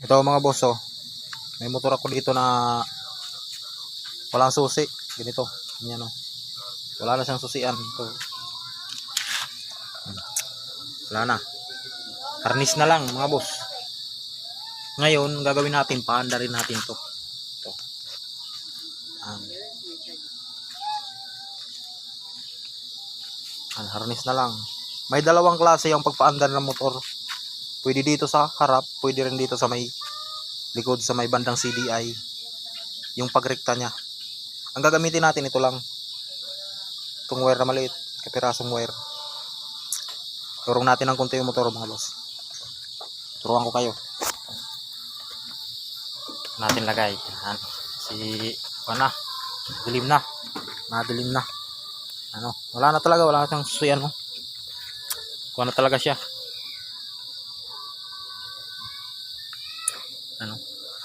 Ito mga boss oh. May motor ako dito na walang susi. Ganito. Ganyan oh. Wala na siyang susian. Ito. Wala na. Harness na lang mga boss. Ngayon, gagawin natin, paanda rin natin to. Ito. Ang harness na lang. May dalawang klase yung pagpaandar ng motor. Pwede dito sa harap, pwede rin dito sa may likod sa may bandang CDI. Yung pagrekta niya. Ang gagamitin natin ito lang. Itong wire na maliit, kapirasong wire. Turong natin ng konti yung motor mga boss. Turuan ko kayo. Natin lagay. Yan. Si, ano na, dilim na. Madilim na. Ano, wala na talaga, wala na siyang susi ano. Kuha na talaga siya.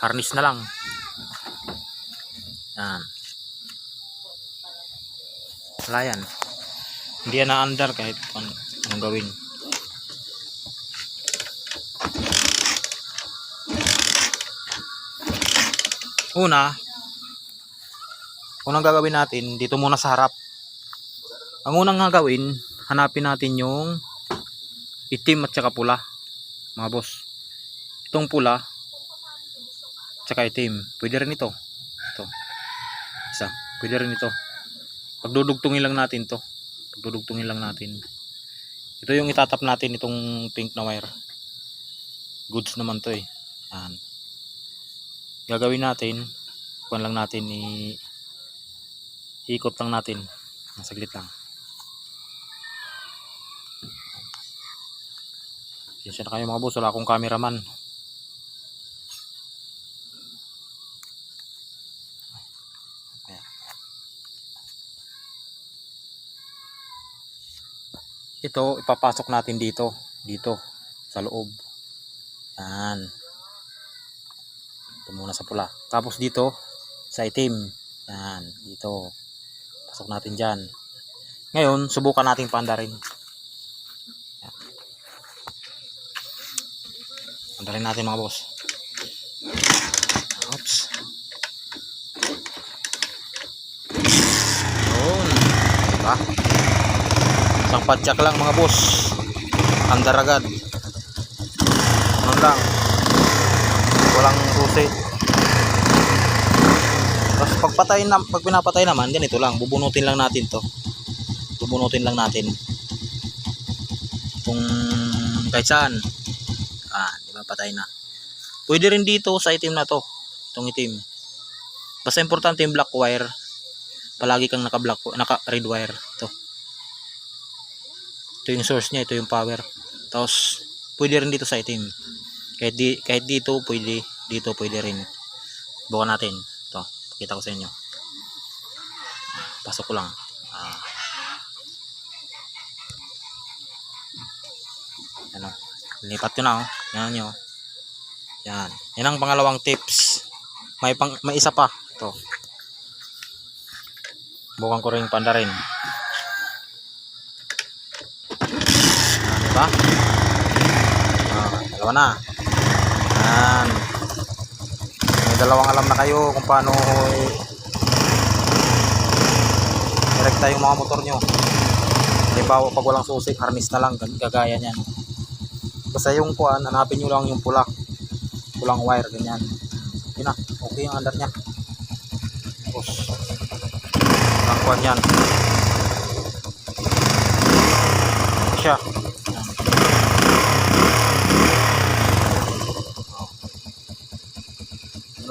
Harness na lang. Yan. Wala yan. Hindi yan na-under kahit ano, anong gawin. Una, unang gagawin natin, dito muna sa harap. Ang unang gagawin, hanapin natin yung itim at saka pula. Mga boss. Itong pula, tsaka itim. Pwede rin ito. Ito. Isa. Pwede rin ito. Pagdudugtungin lang natin to. Pagdudugtungin lang natin. Ito yung itatap natin itong pink na wire. Goods naman to eh. Yan. Gagawin natin, kuhan lang natin i ikot lang natin. Saglit lang. Pasensya na kayo mga boss, wala akong cameraman. Ito, ipapasok natin dito. Dito, sa loob. Yan. Ito muna sa pula. Tapos dito, sa itim. Yan, dito. Pasok natin dyan. Ngayon, subukan nating pandarin. Pandarin natin mga boss. Oops. Yun. Diba? Isang padyak lang mga boss. Andar agad. Ano lang. Walang susi. Tapos pagpatay na, pag pinapatay naman, ganito lang. Bubunutin lang natin to. Bubunutin lang natin. Kung kahit saan. Ah, di ba patay na. Pwede rin dito sa itim na to. Itong itim. Basta importante yung black wire. Palagi kang naka black naka red wire. Ito. Ito yung source niya, ito yung power. Tapos pwede rin dito sa itim. Kahit di kahit dito pwede, dito pwede rin. Bukan natin. Ito, pakita ko sa inyo. Pasok ko lang. Ah. Ano? Lipat ko na oh. Yan nyo. Yan. Yan ang pangalawang tips. May pang may isa pa. Ito. Bukan ko rin panda rin. Diba? Ah, dalawa na. Yan. May dalawang alam na kayo kung paano direkta yung mga motor nyo. Halimbawa pag walang susi, harness na lang, gagaya niyan. Basta yung kuan, hanapin nyo lang yung pula. Pulang wire, ganyan. Yun na, okay yung under niya. Tapos, ang kuan yan. Siya. Yan. Oh.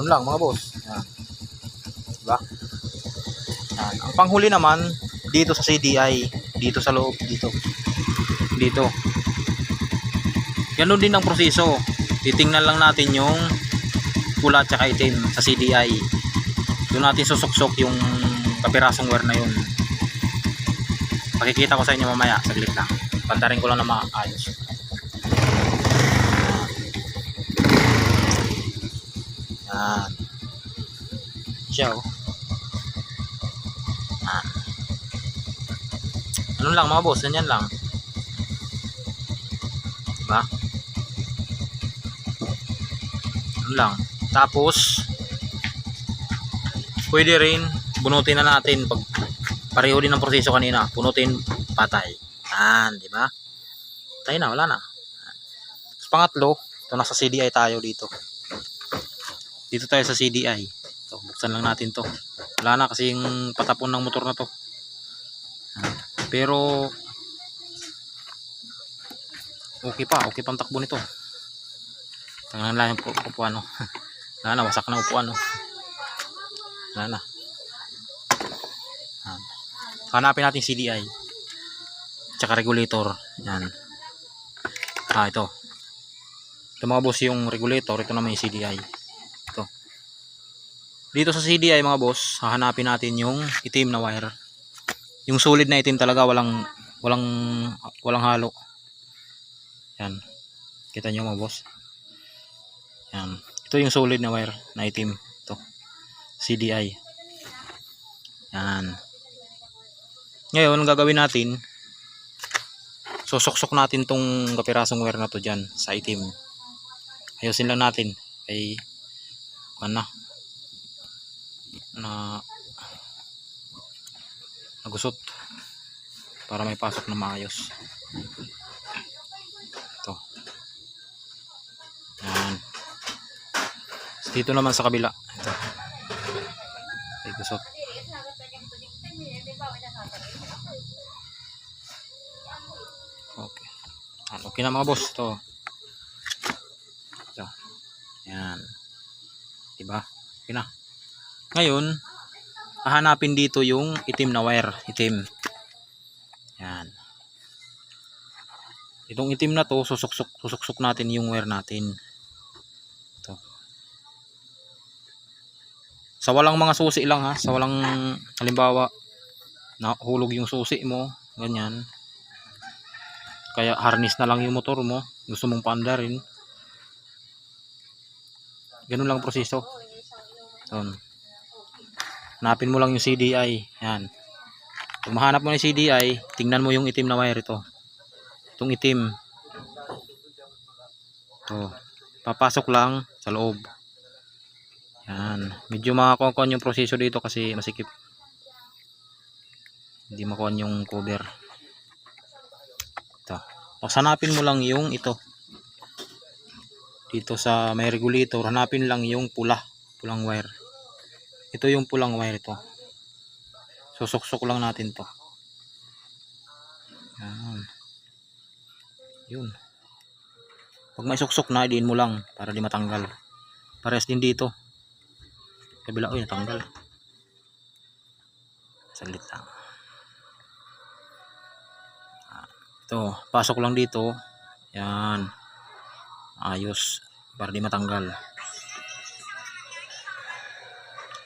Ganun lang mga boss. Yan. Diba? Yan. Ang panghuli naman, dito sa CDI. Dito sa loob, dito. Dito. Ganun din ang proseso. Titingnan lang natin yung pula at saka itim sa CDI. Doon natin susuksok yung kapirasong wire na yun. Pakikita ko sa inyo mamaya. Saglit lang. Pantarin ko lang na maayos. Yan. Siya. Yan. Ano lang mga boss, ganyan lang. Diba? Yun lang. Tapos, pwede rin, bunutin na natin pag pareho din ng proseso kanina. Bunutin, patay. Yan, di ba? Tayo na, wala na. Tapos pangatlo, ito nasa CDI tayo dito. Dito tayo sa CDI. Ito, buksan lang natin to. Wala na kasi yung patapon ng motor na to. Yan. Pero, okay pa, okay pang takbo nito. Tangan lang yung pu- upuan, no. Wala na, wasak na upuan, no. Wala na. Yan. Hanapin natin CDI. Tsaka regulator. Yan. Ah, ito. Ito mga boss yung regulator. Ito naman yung CDI. Ito. Dito sa CDI mga boss, hahanapin natin yung itim na wire. Yung solid na itim talaga, walang walang walang halo. Yan. Kita nyo mga boss. Yan. Ito yung solid na wire na itim. Ito. CDI. Yan. Ngayon, gagawin natin, susuksok natin tong kapirasong wire na to dyan sa itim. Ayusin lang natin. Ay, ano nagusot para may pasok na maayos. Ito. Yan. Dito naman sa kabila. Ito. Ay gusot. Okay. Okay na mga boss. Ito. Ito. Yan. Diba? Okay na. Ngayon, hahanapin dito yung itim na wire. Itim. Yan. Itong itim na to, susuksok, susuksok natin yung wire natin. Ito. Sa walang mga susi lang ha. Sa walang, halimbawa, nahulog yung susi mo. Ganyan. Kaya harness na lang yung motor mo. Gusto mong paandarin. Ganun lang ang proseso. Ito. Hanapin mo lang yung CDI. Yan. Pag mahanap mo ng CDI, tingnan mo yung itim na wire ito. Itong itim. Ito. Papasok lang sa loob. Yan. Medyo makakuha yung proseso dito kasi masikip. Hindi makuha yung cover. Ito. Tapos hanapin mo lang yung ito. Dito sa may regulator, hanapin lang yung pula. Pulang wire. Ito yung pulang wire ito. Susuksok lang natin to. Yan. Yun. Pag may suksok na, idiin mo lang para di matanggal. Pares din dito. Kabila, uy, natanggal. Saglit lang. Ah, Ito, pasok lang dito. Yan. Ayos. Para di matanggal.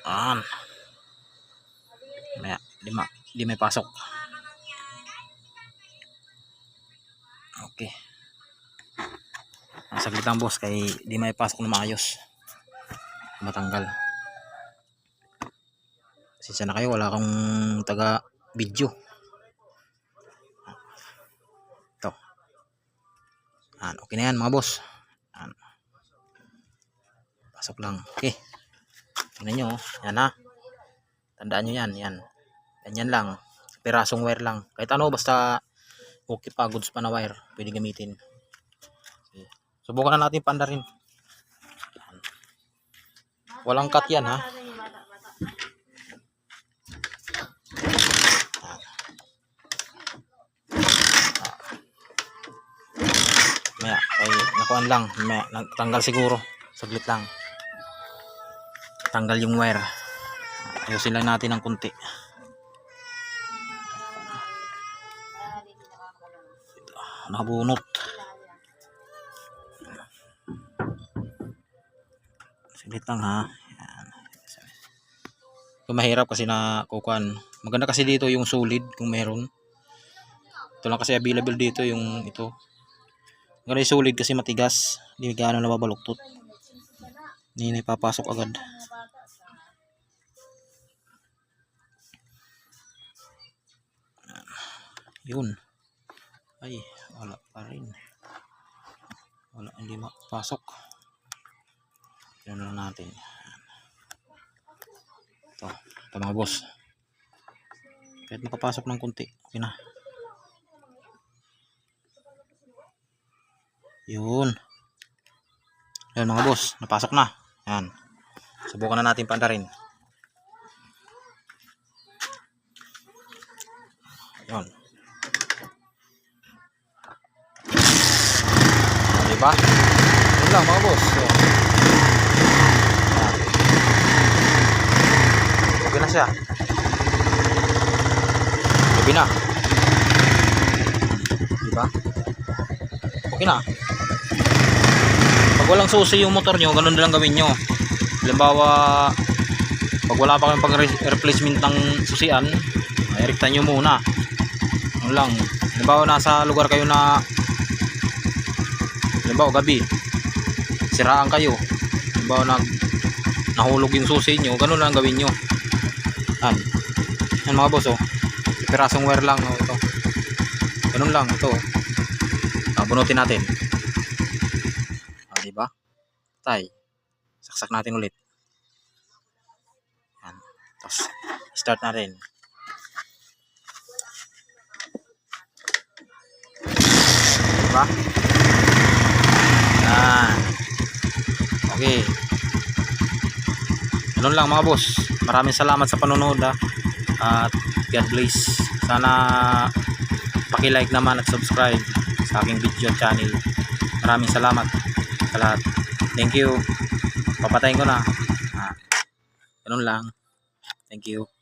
Yan. Maya, di, ma, di may pasok. Okay. Ang saglit lang boss kay di may pasok na maayos. Matanggal. Sisa na kayo, wala kang taga video. Ito. Yan, okay na yan mga boss. Yan. Pasok lang. Okay. Tingnan nyo, yan ha. Tandaan nyo yan, yan. Ganyan lang. Pirasong wire lang. Kahit ano, basta okay pa, goods pa na wire. Pwede gamitin. Okay. Subukan na natin panda rin. Walang cut yan ha. Maya, ay nakuan lang. Maya, tanggal siguro. Saglit lang. Tanggal yung wire. Ayusin lang natin ng kunti. Nakabunot. Saglit lang ha. Yan. Mahirap kasi na kukuan. Maganda kasi dito yung solid kung meron. Ito lang kasi available dito yung ito. Maganda yung solid kasi matigas. Hindi gaano nababaluktot. Hindi na ipapasok agad. Yun. Ay, wala pa rin. Wala, hindi mapasok. Yan lang natin. Ito. Ito mga boss. Kahit makapasok ng kunti. Okay na. Yun. Yan mga boss. Napasok na. Yan. Subukan na natin pandarin. Yun. Diba? Yun lang mga boss. Yun. Yan. Okay na siya. Gabi na. Diba? Okay na. Pag walang susi yung motor nyo, ganun lang gawin nyo. Halimbawa, pag wala pa kayong pag-replacement ng susian, erektan nyo muna. Ano lang. Halimbawa, nasa lugar kayo na halimbawa, gabi. Siraan kayo. Halimbawa, nag nahulog yung susi nyo, ganun lang gawin nyo. Yan. Yan mga boss, oh. Pirasong wire lang, oh, ito. Ganun lang, ito. oh. Ah, bunutin natin. Ah, di ba? Tay. Saksak natin ulit. Yan. Tapos, start na rin. Di ba? Yan. Okay. Ganun lang mga boss. Maraming salamat sa panonood ah. At God bless. Sana paki-like naman at subscribe sa aking video channel. Maraming salamat sa lahat. Thank you. Papatayin ko na. Ah, ganun lang. Thank you.